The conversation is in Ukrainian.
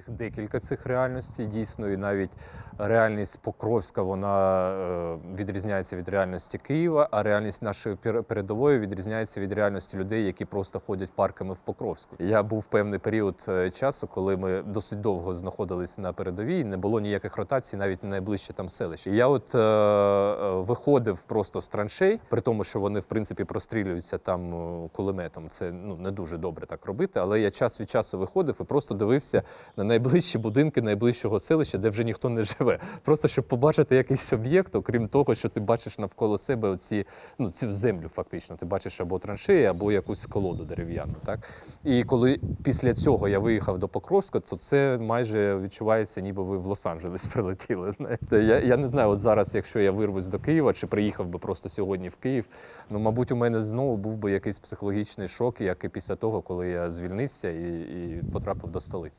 Їх декілька цих реальностей дійсно, і навіть реальність Покровська вона е, відрізняється від реальності Києва, а реальність нашої пер- передової відрізняється від реальності людей, які просто ходять парками в Покровську. Я був певний період е, часу, коли ми досить довго знаходились на передовій, не було ніяких ротацій, навіть найближче там селище. Я от е, виходив просто з траншей, при тому, що вони в принципі прострілюються там е, кулеметом. Це ну не дуже добре так робити. Але я час від часу виходив і просто дивився на найближчі будинки найближчого селища, де вже ніхто не живе. Просто щоб побачити якийсь об'єкт, окрім того, що ти бачиш навколо себе оці, ну, цю землю, фактично. Ти бачиш або траншеї, або якусь колоду дерев'яну. Так? І коли після цього я виїхав до Покровська, то це майже відчувається, ніби ви в Лос-Анджелес прилетіли. Я, я не знаю, от зараз, якщо я вирвусь до Києва чи приїхав би просто сьогодні в Київ, ну мабуть, у мене знову був би якийсь психологічний шок, як і після того, коли я звільнився і, і потрапив до столиці.